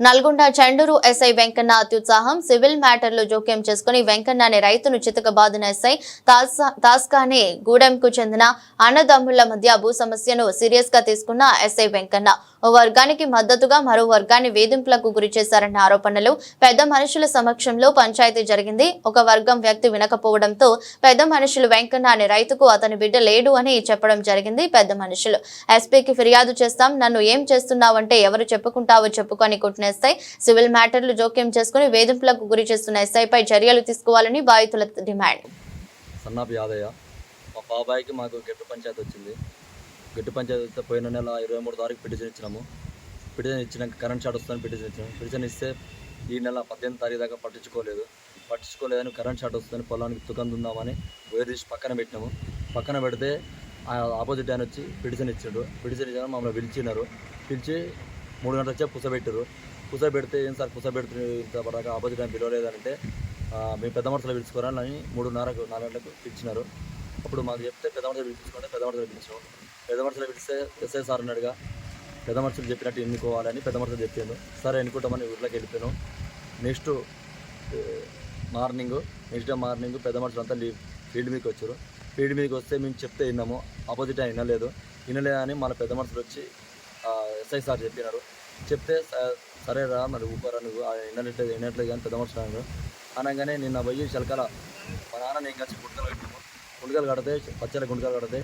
Nalgonda Chandur SI Venkanna అత్యుత్సాహం civil మ్యాటర్లో జోక్యం చేసుకుని వెంకన్న అనే రైతును చితకబాదిన ఎస్ఐ తాస్కానే గూడెంకు చెందిన అన్నదమ్ముల మధ్య భూ సమస్యను సీరియస్గా తీసుకున్న ఎస్ఐ వెంకన్న. ఓ వర్గానికి మద్దతుగా మరో వర్గాన్ని వేధింపులకు గురి చేశారన్న ఆరోపణలు పెద్ద మనుషుల సమక్షంలో పంచాయతీ జరిగింది. ఒక వర్గం వ్యక్తి వినకపోవడంతో పెద్ద మనుషులు వెంకన్న అనే రైతుకు అతని బిడ్డ లేడు అని చెప్పడం జరిగింది పెద్ద మనుషులు. ఎస్పీకి ఫిర్యాదు చేస్తాం నన్ను ఏం చేస్తున్నావంటే ఎవరు చెప్పుకుంటావో చెప్పుకొని కొట్టినేస్తాయి సివిల్ మ్యాటర్లు జోక్యం చేసుకుని వేధింపులకు గురి చేస్తున్న ఎస్ఐపై చర్యలు తీసుకోవాలని బాధితుల డిమాండ్. సన్నాపు యాదయ్య మా బాబాయ్కి మాకు గెట్టు పంచాయతీ వచ్చింది. గట్టి పంచాయతీ పోయిన నెల ఇరవై మూడు తారీఖు పిటిషన్ ఇచ్చినాము. పిటిషన్ ఇచ్చినాక కరెంట్ షాట్ వస్తుందని పిటిషన్ ఇచ్చినాము. పిటిషన్ ఇస్తే ఈ నెల పద్దెనిమిది తారీఖు దాకా పట్టించుకోలేదు. పట్టించుకోలేదని కరెంట్ షాట్ వస్తుందని పొలానికి తుకం ఉందామని వేరు తీసి పక్కన పెట్టినాము. పక్కన పెడితే ఆ ఆపోజిట్ ఆయన వచ్చి పిటిషన్ ఇచ్చిండు. పిటిషన్ ఇచ్చిన మమ్మల్ని పిలిచినారు. పిలిచి మూడు గంటల వచ్చే పుసబెట్టారు పుసబెడితే ఏం సార్ పుసబెడుతుంది ఆపోజిట్ ఆయన పిలవలేదంటే మేము పెద్ద మనుషులు పిలుచుకోరా అని మూడున్నరకు నాలుగు గంటలకు పిలిచినారు. అప్పుడు మాకు చెప్తే పెద్ద మనుషులు పిలుచుకుంటే పెద్ద మనుషులు పిలిచాము పెద్ద మనుషులు పిలిస్తే ఎస్ఐ సార్ అన్నాడుగా. పెద్ద మనుషులు చెప్పినట్టు ఎన్నుకోవాలని పెద్ద మనుషులు చెప్పాను సరే ఎన్నుకుంటామని ఊర్లోకి వెళ్ళిపోయాను. Next morning next day morning పెద్ద మనుషులు అంతా ఫీల్డ్ మీదకి వచ్చారు. ఫీల్డ్ మీదకి వస్తే మేము చెప్తే విన్నాము. ఆపోజిట్ ఆయన వినలేదు. వినలేదని మన పెద్ద మనుషులు వచ్చి ఎస్ఐ సార్ చెప్పినారు. చెప్తే సరే రా మరి ఊపరా నువ్వు. ఆ వినట్లేదు వినట్లేదు కానీ పెద్ద మనుషులు అన్నారు. అనగానే నిన్న పోయి చలకాల మా నాన్న నేను కలిసి గుంటలు కట్టాము గుంటలు కడితే పచ్చల గుంటలు కడితే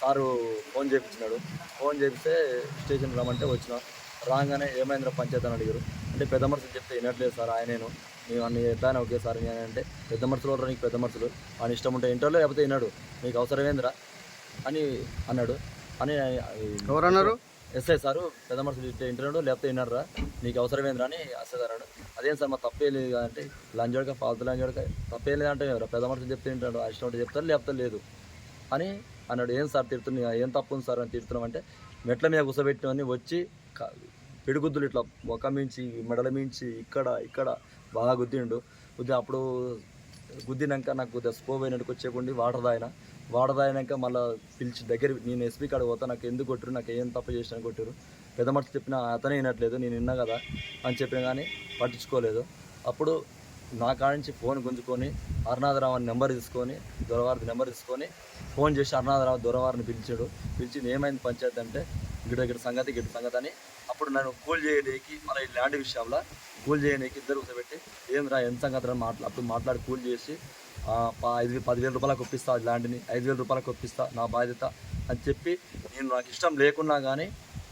సారు ఫోన్ చేయించినాడు. ఫోన్ చేపిస్తే స్టేషన్ రమ్మంటే వచ్చిన. రాగానే ఏమైందిరా పంచాయతీ అని అడిగారు. అంటే పెద్ద మనుషులు చెప్తే వినట్లేదు సార్ ఆయనేను. మేము అన్ని ఎట్లా ఒకే సార్ నేను అంటే పెద్ద మనుషులు ఎవరు నీకు పెద్ద మనుషులు? ఆయన ఇష్టం ఉంటే ఇంటర్లో లేకపోతే విన్నాడు నీకు అవసరమేందిరా? అని అన్నాడు. అని ఎవరన్నారు? ఎస్ఐ సారు పెద్ద మనుషులు ఇట్లా ఇంటర్వ్యూ లేకపోతే విన్నారా నీకు అవసరమేంద్రా? అని అన్నాడు. అదేం సార్ మా తప్పే లేదు అంటే లంజోడక ఫాల్తు లంజోడక తప్పేం లేదంటే పెద్ద మనుషులు చెప్తే వింటాడు ఆ ఇష్టం ఉంటే చెప్తారు లేకపోతే లేదు. అని అన్నాడు ఏం సార్ తిడుతున్నా ఏం తప్పు ఉంది సార్ అని తిడుతున్నాం అంటే మెట్ల మీద కూసబెట్టినవన్నీ వచ్చి క- పిడిగుద్దులు ఇట్లా ఒక మించి మెడల మించి ఇక్కడ ఇక్కడ బాగా గుద్దిండు. గుద్ది అప్పుడు గుద్దినాక నాకు కొద్దిగా స్పో వచ్చేకుండి వాటర్ తాగిన. వాటర్ తాగినాక మళ్ళీ పిలిచి దగ్గర నేను ఎస్పీ కాడ పోతా నాకు ఎందుకు కొట్టారు నాకు ఏం తప్పు చేసినా కొట్టారు పెద్ద మనిషి చెప్పిన అతనే వినట్లేదు నేను విన్నా కదా అని చెప్పిన కానీ పట్టించుకోలేదు. అప్పుడు నా కాడ నుంచి ఫోన్ గుంజుకొని అరుణాథరావు అని నెంబర్ తీసుకొని దొరవారి నెంబర్ తీసుకొని ఫోన్ చేసి అరుణాథరావు దొరవారిని పిలిచాడు. పిలిచి ఏమైంది పంచాయతీ అంటే గిడ గిడ సంగతి గిడ సంగతి అని అప్పుడు నన్ను కూల్ చేయడానికి మళ్ళీ ఈ ల్యాండ్ విషయంలో కూల్ చేయడానికి ఇద్దరు కూర్చోబెట్టి ఏంద్రా ఎంత సంగతి అని మాట్లా అప్పుడు మాట్లాడి కూల్ చేసి ప- ఐదు పదివేల రూపాయలకు ఒప్పిస్తా ల్యాండ్ని ఐదు వేల రూపాయలకు ఒప్పిస్తా నా బాధ్యత అని చెప్పి నేను నాకు ఇష్టం లేకున్నా కానీ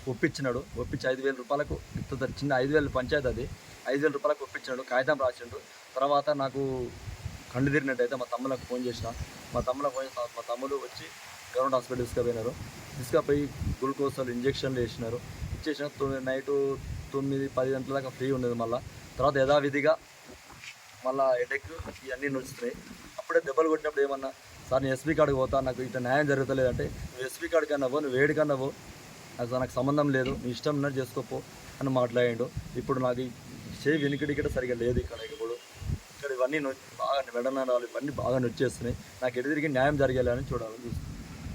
ఒప్పించినాడు. ఒప్పించి ఐదు వేల రూపాయలకు ఇంత చిన్న ఐదు వేల పంచాయతీ అది. ఐదు వేల రూపాయలకు ఒప్పించాడు కాగితం రాసిండు. తర్వాత నాకు కళ్ళు తిరిగినట్టయితే మా తమ్ములకు ఫోన్ చేసిన. మా తమ్ములకు ఫోన్ చేసిన మా తమ్ముడు వచ్చి గవర్నమెంట్ హాస్పిటల్ తీసుకుపోయినారు. తీసుకుపోయి గ్లూకోజాలు ఇంజక్షన్లు వేసినారు. ఇచ్చేసిన తొమ్మిది నైటు తొమ్మిది పది గంటల దాకా ఫ్రీ ఉండేది మళ్ళీ. తర్వాత యథావిధిగా మళ్ళీ హెడెక్ ఇవన్నీ నడుస్తున్నాయి. అప్పుడే దెబ్బలు కొట్టినప్పుడు ఏమన్నా సార్ నేను ఎస్పీ కాడికి పోతా నాకు ఇట్లా న్యాయం జరుగుతలేదంటే నువ్వు ఎస్పీ కాడికి అన్నావు నువ్వు వేడి కన్నావు నాకు నాకు సంబంధం లేదు నీ ఇష్టం ఉన్నట్టు చేసుకోపో అని మాట్లాడిండు. ఇప్పుడు నాకు చేయి వెనుకడి ఇక్కడ సరిగా లేదు ఇక్కడ ఇప్పుడు. ఇక్కడ ఇవన్నీ బాగా మెడనరాలు ఇవన్నీ బాగా నొచ్చేస్తున్నాయి. నాకు ఎటు తిరిగి న్యాయం జరగాలని చూడాలని చూస్తున్నాను